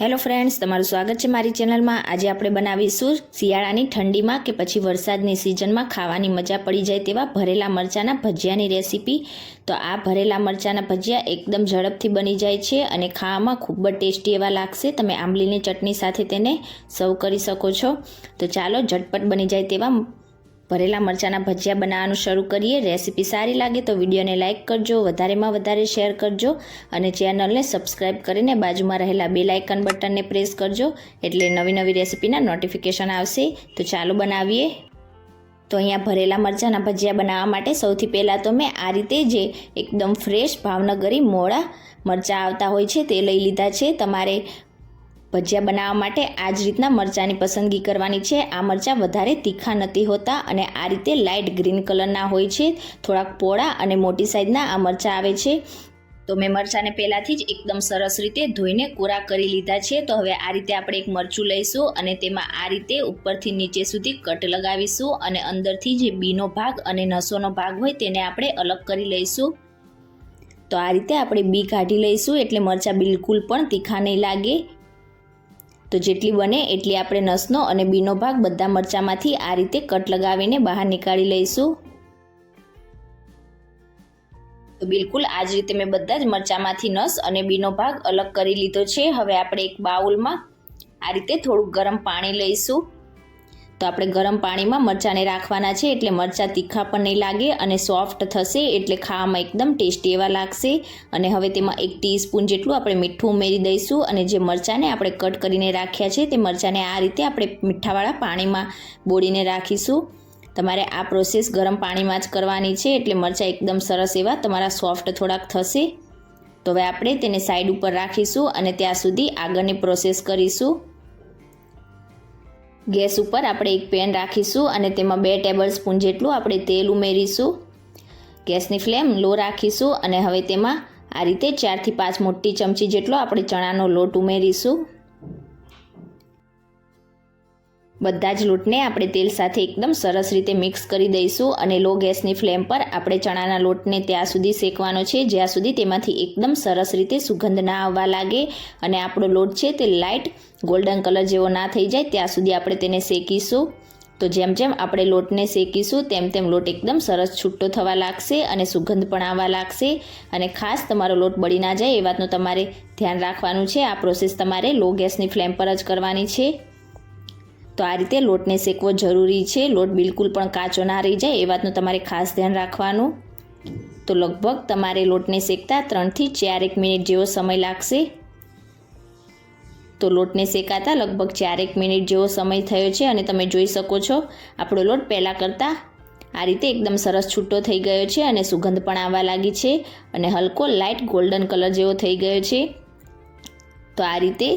Hello friends, તમારું સ્વાગત છે મારી ચેનલમાં. આજે આપણે બનાવીશું શિયાળાની ઠંડીમાં કે પછી વરસાદની સિઝનમાં ખાવાની મજા પડી જાય તેવા ભરેલા મરચાંના ભજીયાની રેસીપી. તો આ ભરેલા મરચાંના ભજીયા એકદમ ઝડપથી બની જાય છે અને ખાવામાં ખૂબ જ ટેસ્ટી એવા લાગશે. તમે આંબલીની ચટણી સાથે તેને સર્વ કરી શકો છો. તો ચાલો ઝટપટ બની જાય તેવા ભરેલા મરચાંના ભજીયા બનાવવાનું શરૂ કરીએ. રેસીપી સારી લાગે તો વિડીયોને લાઇક કરજો, વધારેમાં વધારે શેર કરજો અને ચેનલને સબસ્ક્રાઇબ કરીને બાજુમાં રહેલા બે લાઇકન બટનને પ્રેસ કરજો એટલે નવી નવી રેસીપીના નોટિફિકેશન આવશે. તો ચાલો બનાવીએ. તો અહીંયા ભરેલા મરચાંના ભજીયા બનાવવા માટે સૌથી પહેલાં તો મેં આ રીતે જે એકદમ ફ્રેશ ભાવનગરી મોડા મરચાં આવતા હોય છે તે લઈ લીધા છે. તમારે ભજીયા બનાવવા માટે આ જ રીતના મરચાંની પસંદગી કરવાની છે. આ મરચાં વધારે તીખા નથી હોતા અને આ રીતે લાઇટ ગ્રીન કલરના હોય છે. થોડાક પોળા અને મોટી સાઈઝના આ મરચાં આવે છે. તો મેં મરચાંને પહેલાંથી જ એકદમ સરસ રીતે ધોઈને કોરા કરી લીધા છે. તો હવે આ રીતે આપણે એક મરચું લઈશું અને તેમાં આ રીતે ઉપરથી નીચે સુધી કટ લગાવીશું અને અંદરથી જે બીનો ભાગ અને નસોનો ભાગ હોય તેને આપણે અલગ કરી લઈશું. તો આ રીતે આપણે બી કાઢી લઈશું એટલે મરચાં બિલકુલ પણ તીખા નહીં લાગે. તો જેટલી બને એટલી આપણે નસનો અને બીનો ભાગ બધા મરચાંમાંથી આ રીતે કટ લગાવીને બહાર નીકાળી લઈશું. તો બિલકુલ આ જ રીતે મેં બધા જ મરચાંમાંથી નસ અને બીનો ભાગ અલગ કરી લીધો છે. હવે આપણે એક બાઉલમાં આ રીતે થોડુંક ગરમ પાણી લઈશું. તો આપણે ગરમ પાણીમાં મરચાંને રાખવાના છે એટલે મરચાં તીખા પણ નહીં લાગે અને સોફ્ટ થશે એટલે ખાવામાં એકદમ ટેસ્ટી એવા લાગશે. અને હવે તેમાં એક ટીસ્પૂન જેટલું આપણે મીઠું ઉમેરી દઈશું અને જે મરચાંને આપણે કટ કરીને રાખ્યા છે તે મરચાંને આ રીતે આપણે મીઠાવાળા પાણીમાં બોળીને રાખીશું. તમારે આ પ્રોસેસ ગરમ પાણીમાં જ કરવાની છે એટલે મરચાં એકદમ સરસ એવા તમારા સોફ્ટ થોડાક થશે. તો હવે આપણે તેને સાઈડ ઉપર રાખીશું અને ત્યાં સુધી આગળની પ્રોસેસ કરીશું. ગેસ ઉપર આપણે એક પેન રાખીશું અને તેમાં બે ટેબલ સ્પૂન જેટલું આપણે તેલ ઉમેરીશું. ગેસની ફ્લેમ લો રાખીશું અને હવે તેમાં આ રીતે ચારથી પાંચ મોટી ચમચી જેટલો આપણે ચણાનો લોટ ઉમેરીશું. બધા જ લોટને આપણે તેલ સાથે એકદમ સરસ રીતે મિક્સ કરી દઈશું અને લો ગેસની ફ્લેમ પર આપણે ચણાના લોટને ત્યાં સુધી શેકવાનો છે. જ્યાં સુધી તેમાંથી એકદમ સરસ રીતે સુગંધ ના આવવા લાગે અને આપણો લોટ છે તે લાઇટ ગોલ્ડન કલર જેવો ના થઈ જાય, ત્યાં સુધી આપણે તેને શેકીશું. તો જેમ જેમ આપણે લોટને શેકીશું, તેમ તેમ લોટ એકદમ સરસ છૂટો થવા લાગશે અને સુગંધ પણ આવવા લાગશે. અને ખાસ તમારો લોટ બળી ના જાય એ વાતનું તમારે ધ્યાન રાખવાનું છે. આ પ્રોસેસ તમારે લો ગેસની ફ્લેમ પર જ કરવાની છે. તો આ રીતે લોટને શેકવો જરૂરી છે. લોટ બિલકુલ પણ કાચો ના રહી જાય, એ વાતનું તમારે ખાસ ધ્યાન રાખવાનું. તો લગભગ તમારે લોટને શેકતા ત્રણથી ચારેક મિનિટ જેવો સમય લાગશે. તો લોટને શેકાતા લગભગ ચારેક મિનિટ જેવો સમય થયો છે અને તમે જોઈ શકો છો, આપણો લોટ પહેલાં કરતાં આ રીતે એકદમ સરસ છૂટો થઈ ગયો છે અને સુગંધ પણ આવવા લાગી છે અને હલકો લાઇટ ગોલ્ડન કલર જેવો થઈ ગયો છે. તો આ રીતે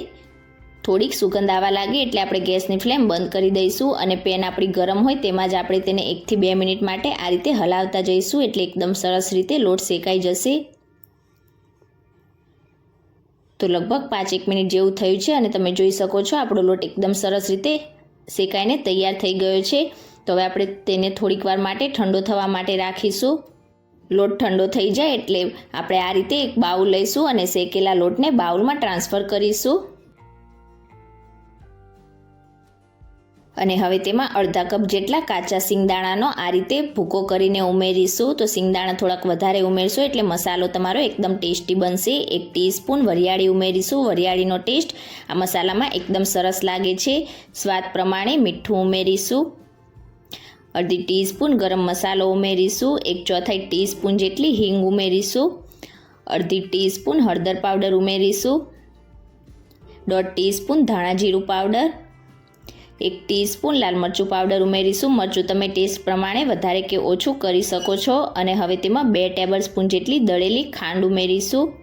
થોડીક સુગંધ આવવા લાગે એટલે આપણે ગેસની ફ્લેમ બંધ કરી દઈશું અને પેન આપણી ગરમ હોય તેમાં જ આપણે તેને એકથી બે મિનિટ માટે આ રીતે હલાવતા જઈશું એટલે એકદમ સરસ રીતે લોટ શેકાઈ જશે. તો લગભગ પાંચ એક મિનિટ જેવું થયું છે અને તમે જોઈ શકો છો આપણો લોટ એકદમ સરસ રીતે શેકાઈને તૈયાર થઈ ગયો છે. તો હવે આપણે તેને થોડીક વાર માટે ઠંડો થવા માટે રાખીશું. લોટ ઠંડો થઈ જાય એટલે આપણે આ રીતે એક બાઉલ લઈશું અને શેકેલા લોટને બાઉલમાં ટ્રાન્સફર કરીશું. અને હવે તેમાં અડધા કપ જેટલા કાચા સિંગદાણાનો આ રીતે ભૂકો કરીને ઉમેરીશું. તો સિંગદાણા થોડાક વધારે ઉમેરશો એટલે મસાલો તમારો એકદમ ટેસ્ટી બનશે. એક ટીસ્પૂન વરિયાળી ઉમેરીશું. વરિયાળીનો ટેસ્ટ આ મસાલામાં એકદમ સરસ લાગે છે. સ્વાદ પ્રમાણે મીઠું ઉમેરીશું. અડધી ટીસ્પૂન ગરમ મસાલો ઉમેરીશું. એક ચોથાઈ ટીસ્પૂન જેટલી હિંગ ઉમેરીશું. અડધી ટીસ્પૂન હળદર પાવડર ઉમેરીશું. દોઢ ટીસ્પૂન ધાણા જીરું પાવડર. એક ટીસ્પૂન લાલ મરચું પાવડર ઉમેરીશું. મરચું તમે ટેસ્ટ પ્રમાણે વધારે કે ઓછું કરી શકો છો. અને હવે તેમાં બે ટેબલ સ્પૂન જેટલી દળેલી ખાંડ ઉમેરીશું.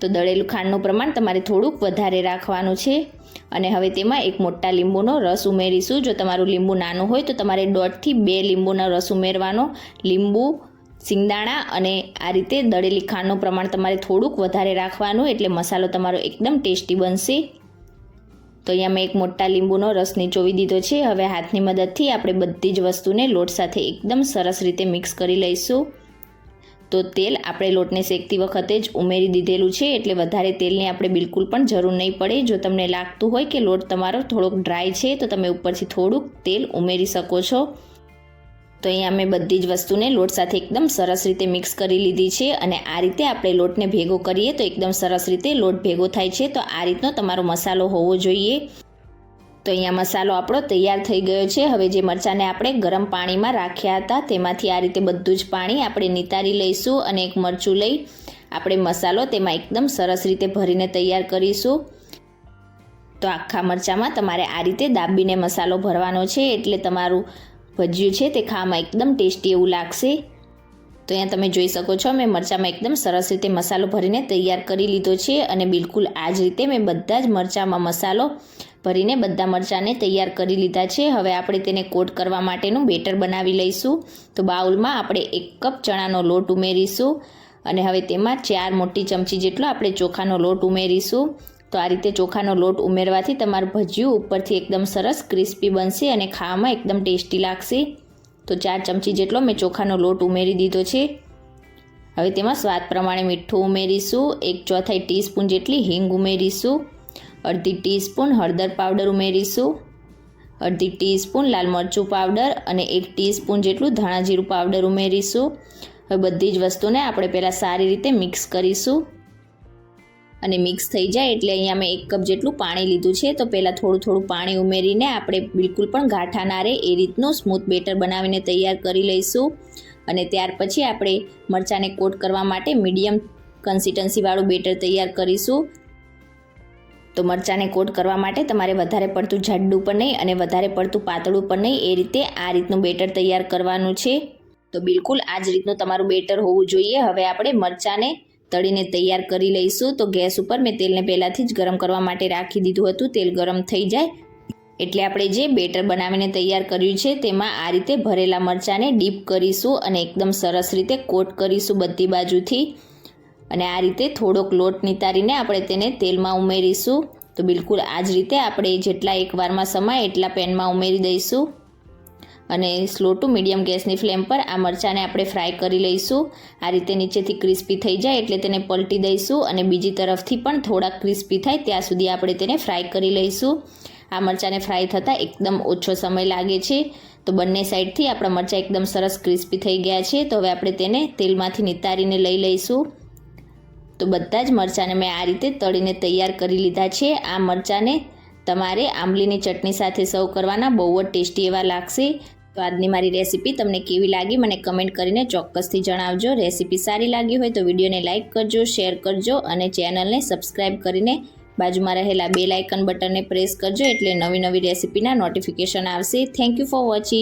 તો દળેલું ખાંડનું પ્રમાણ તમારે થોડુંક વધારે રાખવાનું છે. અને હવે તેમાં એક મોટા લીંબુનો રસ ઉમેરીશું. જો તમારું લીંબુ નાનું હોય તો તમારે દોઢથી બે લીંબુનો રસ ઉમેરવાનો. લીંબુ, સિંગદાણા અને આ રીતે દળેલી ખાંડનું પ્રમાણ તમારે થોડુંક વધારે રાખવાનું. એટલે મસાલો તમારો એકદમ ટેસ્ટી બનશે. તો અહીંયા મેં એક મોટા લીંબુનો રસ નીચોવી દીધો છે. હવે હાથની મદદથી આપણે બધી જ વસ્તુને લોટ સાથે એકદમ સરસ રીતે મિક્સ કરી લઈશું. તો તેલ આપણે લોટને શેકતી વખતે જ ઉમેરી દીધેલું છે, એટલે વધારે તેલની આપણે બિલકુલ પણ જરૂર નહીં પડે. જો તમને લાગતું હોય કે લોટ તમારો થોડોક ડ્રાય છે, તો તમે ઉપરથી થોડુંક તેલ ઉમેરી શકો છો. તો અહીંયા મેં બધી જ વસ્તુને લોટ સાથે એકદમ સરસ રીતે મિક્સ કરી લીધી છે અને આ રીતે આપણે લોટને ભેગો કરીએ તો એકદમ સરસ રીતે લોટ ભેગો થાય છે તો આ રીતનો તમારો મસાલો હોવો જોઈએ. તો અહીંયા મસાલો આપણો તૈયાર થઈ ગયો છે. હવે જે મરચાંને આપણે ગરમ પાણીમાં રાખ્યા હતા તેમાંથી આ રીતે બધું જ પાણી આપણે નિતારી લઈશું અને એક મરચું લઈ આપણે મસાલો તેમાં એકદમ સરસ રીતે ભરીને તૈયાર કરીશું. તો આખા મરચાંમાં તમારે આ રીતે દાબીને મસાલો ભરવાનો છે એટલે તમારું ભજીયું છે તે ખાવામાં એકદમ ટેસ્ટી એવું લાગશે. તો અહીંયા તમે જોઈ શકો છો, મેં મરચાંમાં એકદમ સરસ રીતે મસાલો ભરીને તૈયાર કરી લીધો છે અને બિલકુલ આ જ રીતે મેં બધા જ મરચાંમાં મસાલો ભરીને બધા મરચાંને તૈયાર કરી લીધા છે. હવે આપણે તેને કોટ કરવા માટેનું બેટર બનાવી લઈશું. તો બાઉલમાં આપણે એક કપ ચણાનો લોટ ઉમેરીશું અને હવે તેમાં ચાર મોટી ચમચી જેટલો આપણે ચોખાનો લોટ ઉમેરીશું. તો આ રીતે ચોખાનો લોટ ઉમેરવાથી તમારું ભજીયું ઉપરથી એકદમ સરસ ક્રિસ્પી બનશે અને ખાવામાં એકદમ ટેસ્ટી લાગશે. તો ચાર ચમચી જેટલો મેં ચોખાનો લોટ ઉમેરી દીધો છે. હવે તેમાં સ્વાદ પ્રમાણે મીઠું ઉમેરીશું, એક ચોથાઈ ટીસ્પૂન જેટલી હિંગ ઉમેરીશું, અડધી ટીસ્પૂન હળદર પાવડર ઉમેરીશું, અડધી ટીસ્પૂન લાલ મરચું પાવડર અને એક ટીસ્પૂન જેટલું ધાણા જીરું પાવડર ઉમેરીશું. હવે બધી જ વસ્તુને આપણે પહેલાં સારી રીતે મિક્સ કરીશું. અને મિક્સ થઈ જાય એટલે અહીંયા મેં એક કપ જેટલું પાણી લીધું છે. તો પહેલાં થોડું થોડું પાણી ઉમેરીને આપણે બિલકુલ પણ ગાંઠા ના રહે એ રીતનું સ્મૂથ બેટર બનાવીને તૈયાર કરી લઈશું. અને ત્યાર પછી આપણે મરચાંને કોટ કરવા માટે મીડિયમ કન્સિસ્ટન્સીવાળું બેટર તૈયાર કરીશું. તો મરચાંને કોટ કરવા માટે તમારે વધારે પડતું જાડું પણ નહીં અને વધારે પડતું પાતળું પણ નહીં એ રીતે આ રીતનું બેટર તૈયાર કરવાનું છે. તો બિલકુલ આ જ રીતનું તમારું બેટર હોવું જોઈએ. હવે આપણે મરચાંને તળીને તૈયાર કરી લઈશું. તો ગેસ ઉપર મેં તેલને પહેલાંથી જ ગરમ કરવા માટે રાખી દીધું હતું. તેલ ગરમ થઈ જાય એટલે આપણે જે બેટર બનાવીને તૈયાર કર્યું છે તેમાં આ રીતે ભરેલા મરચાંને ડીપ કરીશું અને એકદમ સરસ રીતે કોટ કરીશું બધી બાજુથી. અને આ રીતે થોડોક લોટ નિતારીને આપણે તેને તેલમાં ઉમેરીશું. તો બિલકુલ આ જ રીતે આપણે જેટલા એકવારમાં સમાય એટલા પેનમાં ઉમેરી દઈશું. અને સ્લો ટુ મીડિયમ ગેસની ફ્લેમ પર આ મરચાંને આપણે ફ્રાય કરી લઈશું. આ રીતે નીચેથી ક્રિસ્પી થઈ જાય એટલે તેને પલટી દઈશું અને બીજી તરફથી પણ થોડાક ક્રિસ્પી થાય ત્યાં સુધી આપણે તેને ફ્રાય કરી લઈશું. આ મરચાંને ફ્રાય થતાં એકદમ ઓછો સમય લાગે છે. તો બંને સાઈડથી આપણા મરચાં એકદમ સરસ ક્રિસ્પી થઈ ગયા છે. તો હવે આપણે તેને તેલમાંથી નિતારીને લઈ લઈશું. તો બધા જ મરચાંને મેં આ રીતે તળીને તૈયાર કરી લીધા છે. આ મરચાંને તમારે આંબલીની ચટણી સાથે સર્વ કરવાના બહુ જ ટેસ્ટી એવા લાગશે. તો આજની મારી રેસીપી તમને કેવી લાગી મને કમેન્ટ કરીને ચોક્કસથી જણાવજો. રેસીપી સારી લાગી હોય તો વિડીયોને લાઇક કરજો, શેર કરજો અને ચેનલને સબસ્ક્રાઈબ કરીને બાજુમાં રહેલા બે લાઇકન બટનને પ્રેસ કરજો એટલે નવી નવી રેસીપીના નોટિફિકેશન આવશે. Thank you for watching.